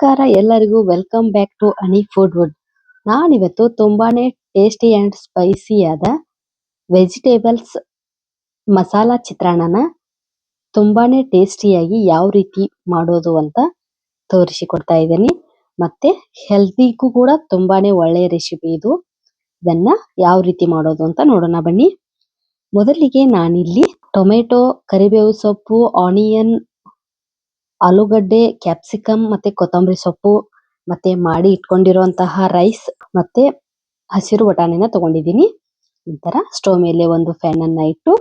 ನಮಸ್ಕಾರ, ಎಲ್ಲರಿಗೂ welcome back to Ani food world ನಾನಿವತ್ತು ತುಂಬಾನೇ ಟೇಸ್ಟಿ ಅಂಡ್ ಸ್ಪೈಸಿ ಆದ ವೆಜಿಟೇಬಲ್ಸ್ ಮಸಾಲಾ ಚಿತ್ರಾನ್ನನ ತುಂಬಾನೇ ಟೇಸ್ಟಿಯಾಗಿ ಯಾವ ರೀತಿ ಮಾಡೋದು ಅಂತ ತೋರಿಸಿಕೊಡ್ತಾ ಇದ್ದೀನಿ. ಮತ್ತೆ ಹೆಲ್ತಿಗೂ ಕೂಡ ತುಂಬಾನೇ ಒಳ್ಳೆಯ ರೆಸಿಪಿ ಇದು. ಇದನ್ನ ಯಾವ ರೀತಿ ಮಾಡೋದು ಅಂತ ನೋಡೋಣ ಬನ್ನಿ. ಮೊದಲಿಗೆ ನಾನಿಲ್ಲಿ ಟೊಮೆಟೊ ಕರಿಬೇವು ಸೊಪ್ಪು ಆನಿಯನ್ ಆಲೂಗಡ್ಡೆ ಕ್ಯಾಪ್ಸಿಕಂ ಮತ್ತೆ ಕೊತ್ತಂಬರಿ ಸೊಪ್ಪು, ಮತ್ತೆ ಮಾಡಿ ಇಟ್ಕೊಂಡಿರುವಂತಹ ರೈಸ್ ಮತ್ತೆ ಹಸಿರು ಬಟಾಣಿನ ತಗೊಂಡಿದ್ದೀನಿ. ನಂತರ ಸ್ಟವ್ ಮೇಲೆ ಒಂದು ಫ್ಯಾನ್ ಅನ್ನ ಇಟ್ಟು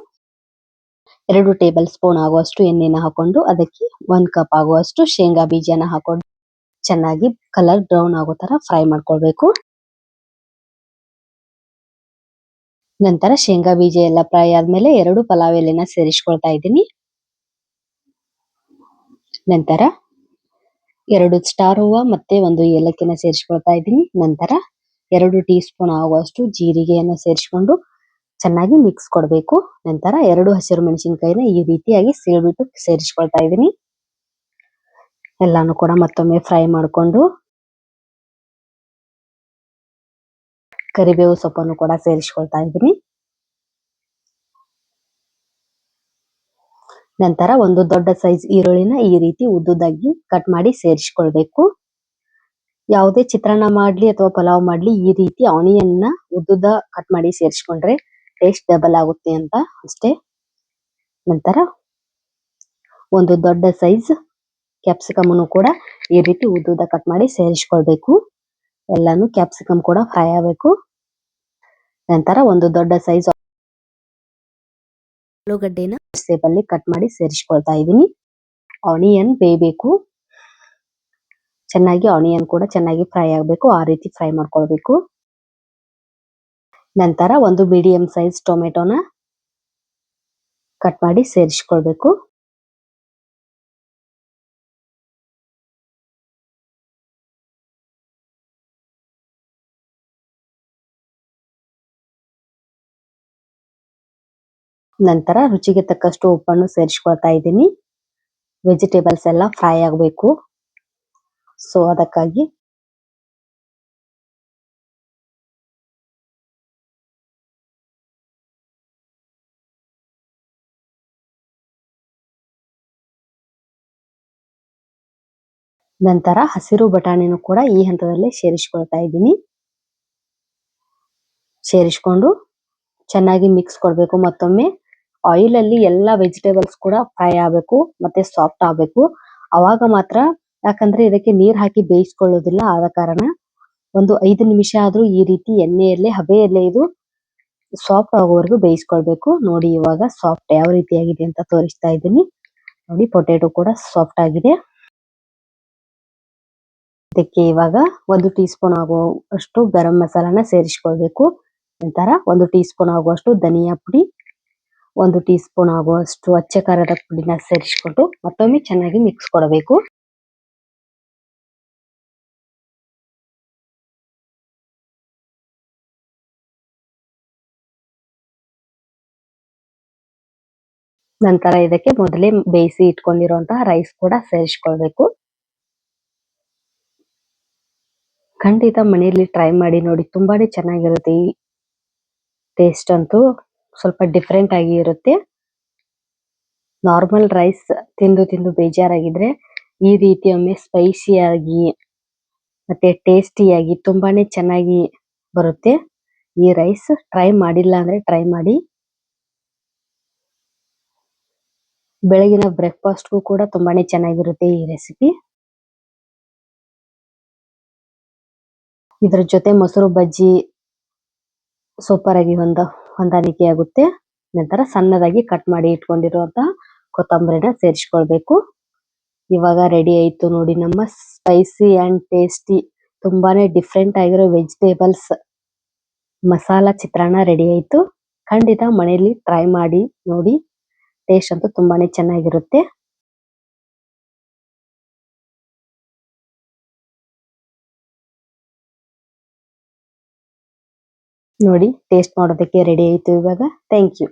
ಎರಡು ಟೇಬಲ್ ಸ್ಪೂನ್ ಆಗುವಷ್ಟು ಎಣ್ಣೆನ ಹಾಕೊಂಡು ಅದಕ್ಕೆ ಒಂದ್ ಕಪ್ ಆಗುವಷ್ಟು ಶೇಂಗಾ ಬೀಜನ ಹಾಕೊಂಡು ಚೆನ್ನಾಗಿ ಕಲರ್ ಬ್ರೌನ್ ಆಗೋ ತರ ಫ್ರೈ ಮಾಡ್ಕೊಳ್ಬೇಕು. ನಂತರ ಶೇಂಗಾ ಬೀಜ ಎಲ್ಲ ಫ್ರೈ ಆದ್ಮೇಲೆ ಎರಡು ಪಲಾವ್ ಎಲೆನ ಸೇರಿಸ್ಕೊಳ್ತಾ ಇದ್ದೀನಿ. ನಂತರ ಎರಡು ಸ್ಟಾರ್ ಹೂವ ಮತ್ತೆ ಒಂದು ಏಲಕ್ಕಿನ ಸೇರಿಸ್ಕೊಳ್ತಾ ಇದ್ದೀನಿ. ನಂತರ ಎರಡು ಟೀ ಸ್ಪೂನ್ ಆಗುವಷ್ಟು ಜೀರಿಗೆಯನ್ನು ಸೇರಿಸ್ಕೊಂಡು ಚೆನ್ನಾಗಿ ಮಿಕ್ಸ್ ಕೊಡಬೇಕು. ನಂತರ ಎರಡು ಹಸಿರು ಮೆಣಸಿನಕಾಯಿನ ಈ ರೀತಿಯಾಗಿ ಸೀಳ್ಬಿಟ್ಟು ಸೇರಿಸ್ಕೊಳ್ತಾ ಇದ್ದೀನಿ. ಎಲ್ಲಾನು ಕೂಡ ಮತ್ತೊಮ್ಮೆ ಫ್ರೈ ಮಾಡ್ಕೊಂಡು ಕರಿಬೇವು ಸೊಪ್ಪನ್ನು ಕೂಡ ಸೇರಿಸ್ಕೊಳ್ತಾ ಇದ್ದೀನಿ. ನಂತರ ಒಂದು ದೊಡ್ಡ ಸೈಜ್ ಈರುಳ್ಳಿನ ಈ ರೀತಿ ಉದ್ದುದ್ದಾಗಿ ಕಟ್ ಮಾಡಿ ಸೇರಿಸ್ಕೊಳ್ಬೇಕು. ಯಾವುದೇ ಚಿತ್ರಾನ್ನ ಮಾಡ್ಲಿ ಅಥವಾ ಪಲಾವ್ ಮಾಡ್ಲಿ ಈ ರೀತಿ ಆನಿಯನ್ನ ಉದ್ದುದ್ದ ಕಟ್ ಮಾಡಿ ಸೇರಿಸ್ಕೊಂಡ್ರೆ ಟೇಸ್ಟ್ ಡಬಲ್ ಆಗುತ್ತೆ ಅಂತ ಅಷ್ಟೇ. ನಂತರ ಒಂದು ದೊಡ್ಡ ಸೈಜ್ ಕ್ಯಾಪ್ಸಿಕಂ ಅನ್ನು ಕೂಡ ಈ ರೀತಿ ಉದ್ದುದ್ದ ಕಟ್ ಮಾಡಿ ಸೇರಿಸ್ಕೊಳ್ಬೇಕು. ಎಲ್ಲಾನು ಕ್ಯಾಪ್ಸಿಕಮ್ ಕೂಡ ಫ್ರೈ ಆಗ್ಬೇಕು. ನಂತರ ಒಂದು ದೊಡ್ಡ ಸೈಜ್ ಆಲೂಗಡ್ಡೆನ ಸೇಪ್ ಅಲ್ಲಿ ಕಟ್ ಮಾಡಿ ಸೇರಿಸ್ಕೊಳ್ತಾ ಇದೀನಿ ಆನಿಯನ್ ಬೇಯಬೇಕು. ಚೆನ್ನಾಗಿ ಆನಿಯನ್ ಕೂಡ ಚೆನ್ನಾಗಿ ಫ್ರೈ ಆಗಬೇಕು. ಆ ರೀತಿ ಫ್ರೈ ಮಾಡ್ಕೊಳ್ಬೇಕು. ನಂತರ ಒಂದು ಮೀಡಿಯಂ ಸೈಜ್ ಟೊಮೆಟೊನ ಕಟ್ ಮಾಡಿ ಸೇರಿಸ್ಕೊಳ್ಬೇಕು. ನಂತರ ರುಚಿಗೆ ತಕ್ಕಷ್ಟು ಉಪ್ಪನ್ನು ಸೇರಿಸ್ಕೊಳ್ತಾ ಇದ್ದೀನಿ. ವೆಜಿಟೇಬಲ್ಸ್ ಎಲ್ಲ ಫ್ರೈ ಆಗಬೇಕು. ಸೊ ಅದಕ್ಕಾಗಿ ನಂತರ ಹಸಿರು ಬಟಾಣಿನೂ ಕೂಡ ಈ ಹಂತದಲ್ಲಿ ಸೇರಿಸ್ಕೊಳ್ತಾ ಇದ್ದೀನಿ. ಸೇರಿಸ್ಕೊಂಡು ಚೆನ್ನಾಗಿ ಮಿಕ್ಸ್ ಕೊಡಬೇಕು ಮತ್ತೊಮ್ಮೆ. ಆಯಿಲ್ ಅಲ್ಲಿ ಎಲ್ಲ ವೆಜಿಟೇಬಲ್ಸ್ ಕೂಡ ಫ್ರೈ ಆಗ್ಬೇಕು, ಮತ್ತೆ ಸಾಫ್ಟ್ ಆಗ್ಬೇಕು. ಅವಾಗ ಮಾತ್ರ ಯಾಕಂದ್ರೆ ಇದಕ್ಕೆ ನೀರ್ ಹಾಕಿ ಬೇಯಿಸ್ಕೊಳ್ಳೋದಿಲ್ಲ, ಆದ ಕಾರಣ ಒಂದು ಐದು ನಿಮಿಷ ಆದ್ರೂ ಈ ರೀತಿ ಎಣ್ಣೆಯಲ್ಲೇ, ಹಬೆಯಲ್ಲೇ ಇದು ಸಾಫ್ಟ್ ಆಗೋವರೆಗೂ ಬೇಯಿಸ್ಕೊಳ್ಬೇಕು. ನೋಡಿ ಇವಾಗ ಸಾಫ್ಟ್ ಯಾವ ರೀತಿ ಆಗಿದೆ ಅಂತ ತೋರಿಸ್ತಾ ಇದ್ದೀನಿ. ನೋಡಿ ಪೊಟೇಟೊ ಕೂಡ ಸಾಫ್ಟ್ ಆಗಿದೆ. ಇದಕ್ಕೆ ಇವಾಗ ಒಂದು ಟೀ ಸ್ಪೂನ್ ಆಗುವಷ್ಟು ಗರಂ ಮಸಾಲಾನ ಸೇರಿಸ್ಕೊಳ್ಬೇಕು. ನಂತರ ಒಂದು ಟೀ ಸ್ಪೂನ್ ಆಗುವಷ್ಟು ಧನಿಯಾ ಪುಡಿ ಒಂದು ಟೀ ಸ್ಪೂನ್ ಆಗುವಷ್ಟು ಅಚ್ಚ ಖಾರದ ಪುಡಿನ ಸೇರಿಸ್ಕೊಂಡು ಮತ್ತೊಮ್ಮೆ ಚೆನ್ನಾಗಿ ಮಿಕ್ಸ್ ಕೊಡಬೇಕು. ನಂತರ ಇದಕ್ಕೆ ಮೊದಲೇ ಬೇಯಿಸಿ ಇಟ್ಕೊಂಡಿರುವಂತಹ ರೈಸ್ ಕೂಡ ಸೇರಿಸ್ಕೊಳ್ಬೇಕು. ಖಂಡಿತ ಮನೆಯಲ್ಲಿ ಟ್ರೈ ಮಾಡಿ ನೋಡಿ, ತುಂಬಾನೇ ಚೆನ್ನಾಗಿರುತ್ತೆ ಈ ಟೇಸ್ಟ್ ಅಂತೂ. ಸ್ವಲ್ಪ ಡಿಫರೆಂಟ್ ಆಗಿ ಇರುತ್ತೆ. ನಾರ್ಮಲ್ ರೈಸ್ ತಿಂದು ತಿಂದು ಬೇಜಾರಾಗಿದ್ರೆ ಈ ರೀತಿ ಒಮ್ಮೆ ಸ್ಪೈಸಿ ಆಗಿ ಮತ್ತೆ ಟೇಸ್ಟಿಯಾಗಿ ತುಂಬಾನೇ ಚೆನ್ನಾಗಿ ಬರುತ್ತೆ. ಈ ರೈಸ್ ಟ್ರೈ ಮಾಡಿಲ್ಲ ಅಂದ್ರೆ ಟ್ರೈ ಮಾಡಿ. ಬೆಳಗಿನ ಬ್ರೇಕ್ಫಾಸ್ಟ್ಗೂ ಕೂಡ ತುಂಬಾನೇ ಚೆನ್ನಾಗಿರುತ್ತೆ ಈ ರೆಸಿಪಿ ಇದರ ಜೊತೆ ಮೊಸರು ಬಜ್ಜಿ ಸೂಪರ್ ಆಗಿ ಹೊಂದ ಹೊಂದಾಣಿಕೆ ಆಗುತ್ತೆ ನಂತರ ಸಣ್ಣದಾಗಿ ಕಟ್ ಮಾಡಿ ಇಟ್ಕೊಂಡಿರುವಂತಹ ಕೊತ್ತಂಬರಿನ ಸೇರಿಸ್ಕೊಳ್ಬೇಕು. ಇವಾಗ ರೆಡಿ ಆಯ್ತು ನೋಡಿ ನಮ್ಮ ಸ್ಪೈಸಿ ಅಂಡ್ ಟೇಸ್ಟಿ ತುಂಬಾನೇ ಡಿಫರೆಂಟ್ ಆಗಿರೋ ವೆಜಿಟೇಬಲ್ಸ್ ಮಸಾಲಾ ಚಿತ್ರಾನ್ನ ರೆಡಿ ಆಯ್ತು. ಖಂಡಿತ ಮನೆಯಲ್ಲಿ ಟ್ರೈ ಮಾಡಿ ನೋಡಿ. ಟೇಸ್ಟ್ ಅಂತೂ ತುಂಬಾನೇ ಚೆನ್ನಾಗಿರುತ್ತೆ. ನೋಡಿ ಟೇಸ್ಟ್ ಮಾಡೋದಕ್ಕೆ ರೆಡಿ ಆಯ್ತು ಇವಾಗ. Thank you